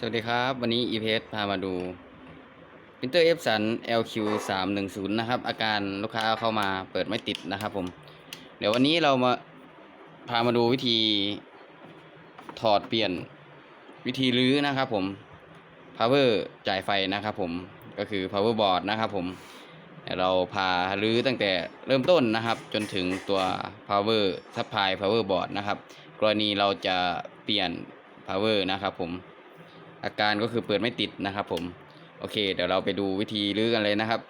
สวัสดีครับ วันนี้ e p s พามาดูปรินเตอร์ Epson LQ 3 1 0นะครับ อาการลูกค้าเข้ามาเปิดไม่ติดนะครับผม เดี๋ยววันนี้เรามาพามาดูวิธีถอดเปลี่ยนวิธีรื้อนะครับผม power จ่ายไฟนะครับผม ก็คือ power board นะครับผมเดี๋ยวเราพารื้อตั้งแต่เริ่มต้นนะครับ จนถึงตัว power supply power board นะครับ กรณีเราจะเปลี่ยน power นะครับผม อาการก็คือเปิดไม่ติดนะครับผมโอเค เดี๋ยวเราไปดูวิธีรื้อกันเลยนะครับ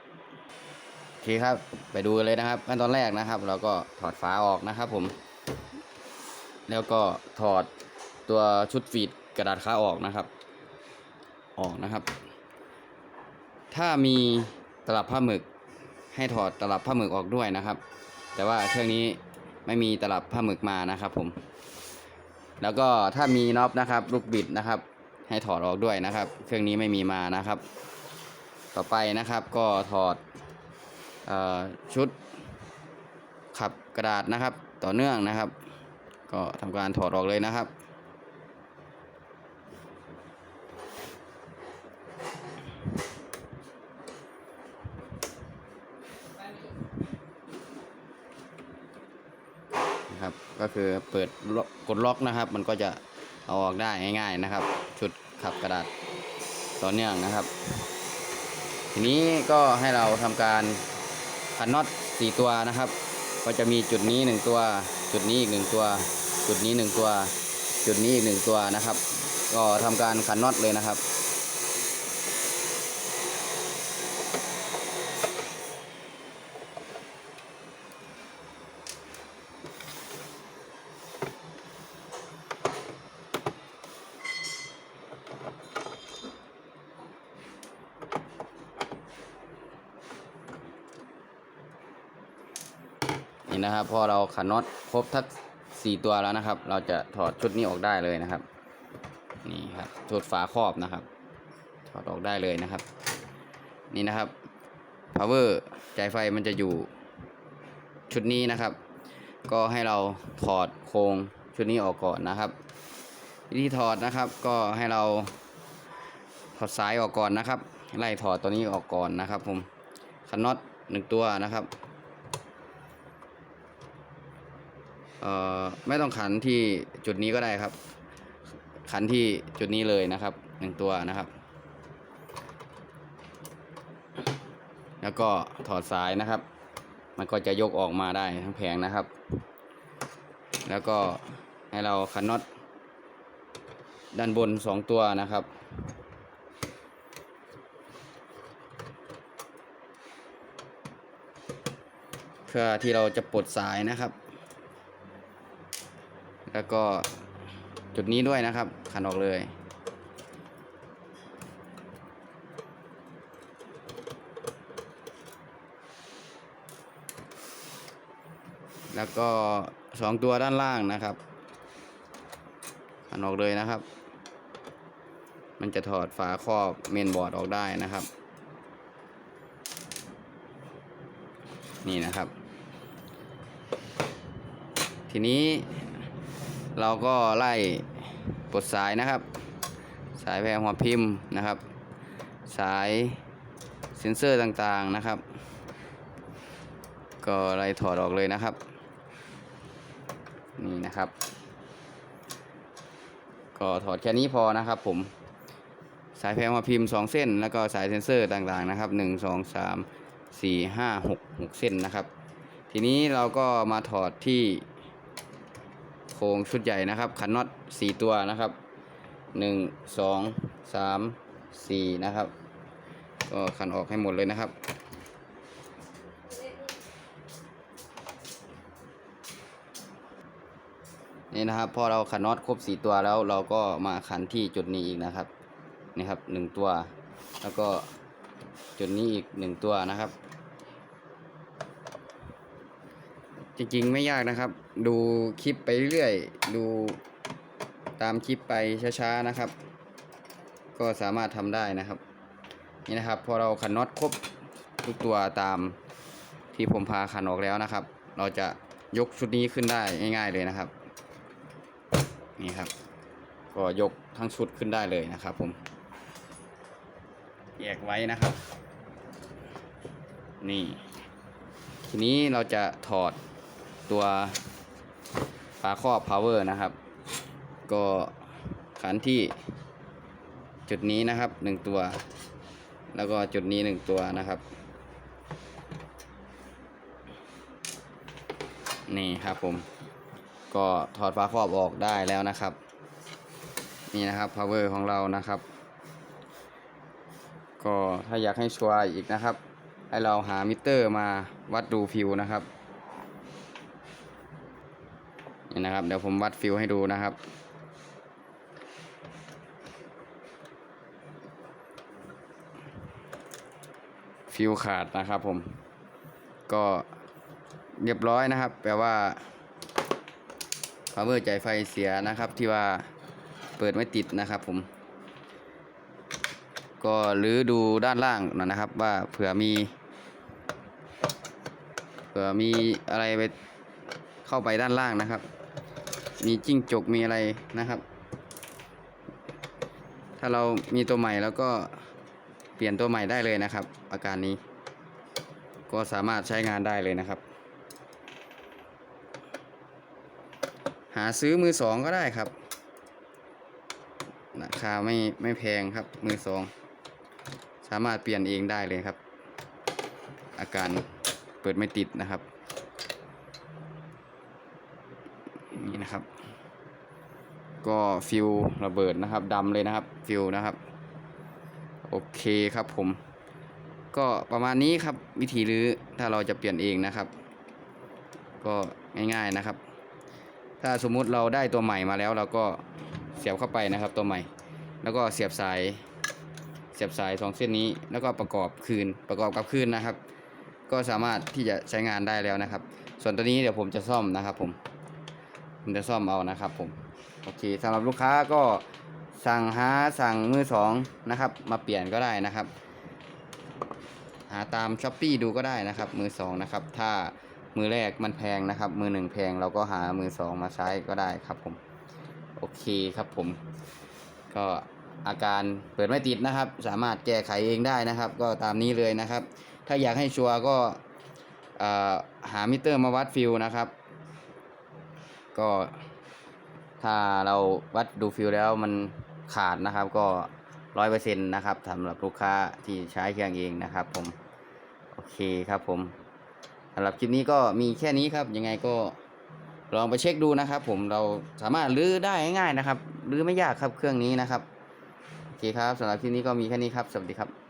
โอเคครับไปดูกันเลยนะครับขั้นตอนแรกนะครับ เราก็ถอดฝาออกนะครับผม แล้วก็ถอดตัวชุดฟีดกระดาษค้าออกนะครับ ออกนะครับ ถ้ามีตลับผ้าหมึกให้ถอดตลับผ้าหมึกออกด้วยนะครับ แต่ว่าเครื่องนี้ไม่มีตลับผ้าหมึกมานะครับผม แล้วก็ถ้ามีน็อปนะครับ ลูกบิดนะครับ ให้ถอดออกด้วยนะครับ เครื่องนี้ไม่มีมานะครับ ต่อไปนะครับก็ถอดออชุดขับกระดาษนะครับ ต่อเนื่องนะครับ ก็ทำการถอดออกเลยนะครับนะครับก็คือเปิดล็อกกดล็อกนะครับ มันก็จะ เอาออกได้ง่ายๆนะครับ ชุดขับกระดาษต่อเนื่องนะครับ ทีนี้ก็ให้เราทำการขันน็อต4ตัวนะครับ ก็จะมีจุดนี้1ตัว จุดนี้อีก1ตัว จุดนี้1ตัว จุดนี้อีก1ตัวนะครับ ก็ทำการขันน็อตเลยนะครับ นี่นะครับ พอเราขันน็อตครบทั้งสี่ตัวแล้วนะครับ เราจะถอดชุดนี้ออกได้เลยนะครับ นี่ครับชุดฝาครอบนะครับ ถอดออกได้เลยนะครับ นี่นะครับ power จ่ายไฟมันจะอยู่ชุดนี้นะครับ ก็ให้เราถอดโครงชุดนี้ออกก่อนนะครับ วิธีถอดนะครับก็ให้เราถอดสายออกก่อนนะครับ ไล่ถอดตัวนี้ออกก่อนนะครับ ผมขันน็อตหนึ่งตัวนะครับ เอ่อไม่ต้องขันที่จุดนี้ก็ได้ครับ ขันที่จุดนี้เลยนะครับหนึ่งตัวนะครับ แล้วก็ถอดสายนะครับ มันก็จะยกออกมาได้ทั้งแผงนะครับ แล้วก็ให้เราขันน็อตด้านบนสองตัวนะครับเพื่อที่เราจะปลดสายนะครับ แล้วก็จุดนี้ด้วยนะครับ ขันออกเลย แล้วก็สองตัวด้านล่างนะครับ ขันออกเลยนะครับ มันจะถอดฝาครอบเมนบอร์ดออกได้นะครับ นี่นะครับ ทีนี้ เราก็ไล่ปลดสายนะครับ สายแพรหัวพิมพ์นะครับ สายเซ็นเซอร์ต่างๆนะครับ ก็ไล่ถอดออกเลยนะครับ นี่นะครับ ก็ถอดแค่นี้พอนะครับผมสายแพรหัวพิมพ์ 2 เส้น แล้วก็สายเซ็นเซอร์ต่างๆนะครับ 1 2 3 4 5 6 6 เส้นนะครับ ทีนี้เราก็มาถอดที่ โครงชุดใหญ่นะครับ ขันน็อตสี่ตัวนะครับหนึ่งสองสามสี่นะครับก็ขันออกให้หมดเลยนะครับ นี่นะครับพอเราขันน็อตครบสี่ตัวแล้วเราก็มาขันที่จุดนี้อีกนะครับนี่ครับหนึ่งตัว แล้วก็จุดนี้อีกหนึ่งตัวนะครับ จริงๆไม่ยากนะครับ ดูคลิปไปเรื่อยดูตามคลิปไปช้าๆนะครับ ก็สามารถทำได้นะครับ นี่นะครับ พอเราขันน็อตครบทุกตัวตามที่ผมพาขันออกแล้วนะครับ เราจะยกชุดนี้ขึ้นได้ง่าย ๆเลยนะครับ นี่ครับ ก็ยกทั้งชุดขึ้นได้เลยนะครับ ผมแยกไว้นะครับ นี่ ทีนี้เราจะถอด ตัวฝาครอบ power นะครับ ก็ขันที่จุดนี้นะครับหนึ่งตัว แล้วก็จุดนี้หนึ่งตัวนะครับ นี่ครับผม ก็ถอดฝาครอบออกได้แล้วนะครับ นี่นะครับ power ของเรานะครับ ก็ถ้าอยากให้ชัวร์อีกนะครับ ให้เราหามิเตอร์มาวัดดูฟิวนะครับ นี่นะครับ เดี๋ยวผมวัดฟิวให้ดูนะครับ ฟิวขาดนะครับผม ก็เรียบร้อยนะครับ แปลว่า power จ่ายไฟเสียนะครับ ที่ว่าเปิดไม่ติดนะครับผม ก็หรือดูด้านล่างหน่อยนะครับ ว่าเผื่อมี เผื่อมีอะไรไปเข้าไปด้านล่างนะครับ มีจิ้งจกมีอะไรนะครับ ถ้าเรามีตัวใหม่แล้วก็เปลี่ยนตัวใหม่ได้เลยนะครับ อาการนี้ ก็สามารถใช้งานได้เลยนะครับ หาซื้อมือสองก็ได้ครับราคาไม่ไม่แพงครับมือสองสามารถเปลี่ยนเองได้เลยครับ อาการเปิดไม่ติดนะครับ นะครับ ก็ฟิวระเบิดนะครับดำเลยนะครับฟิวนะครับ โอเคครับผม ก็ประมาณนี้ครับวิธีรื้อถ้าเราจะเปลี่ยนเองนะครับ ก็ง่ายๆนะครับ ถ้าสมมุติเราได้ตัวใหม่มาแล้ว เราก็เสียบเข้าไปนะครับ ตัวใหม่ แล้วก็เสียบสายเสียบสายสองเส้นนี้แล้วก็ประกอบคืนประกอบกับคืนนะครับ ก็สามารถที่จะใช้งานได้แล้วนะครับ ส่วนตัวนี้เดี๋ยวผมจะซ่อมนะครับผม ผมจะซ่อมเอานะครับผมโอเคสำหรับลูกค้าก็สั่งหาสั่งมือสองนะครับ มาเปลี่ยนก็ได้นะครับ หาตามช้อปปีดูก็ได้นะครับ มือสองนะครับ ถ้ามือแรกมันแพงนะครับ มือหนึ่งแพงเราก็หามือสองมาใช้ก็ได้ครับผมโอเคครับผม ก็อาการเปิดไม่ติดนะครับ สามารถแก้ไขเองได้นะครับ ก็ตามนี้เลยนะครับ ถ้าอยากให้ชัวร์ก็หามิเตอร์มาวัดฟิลนะครับ ก็ถ้าเราวัดดูฟิลแล้วมันขาดนะครับก็ร้อยเปอร์เซ็นต์นะครับสำหรับลูกค้าที่ใช้เครื่องเองนะครับผม โอเคครับผมสำหรับคลิปนี้ก็มีแค่นี้ครับ ยังไงก็ลองไปเช็คดูนะครับ ผมเราสามารถรื้อได้ง่ายๆนะครับรื้อไม่ยากครับเครื่องนี้นะครับโอเคครับสำหรับคลิปนี้ก็มีแค่นี้ครับ สวัสดีครับ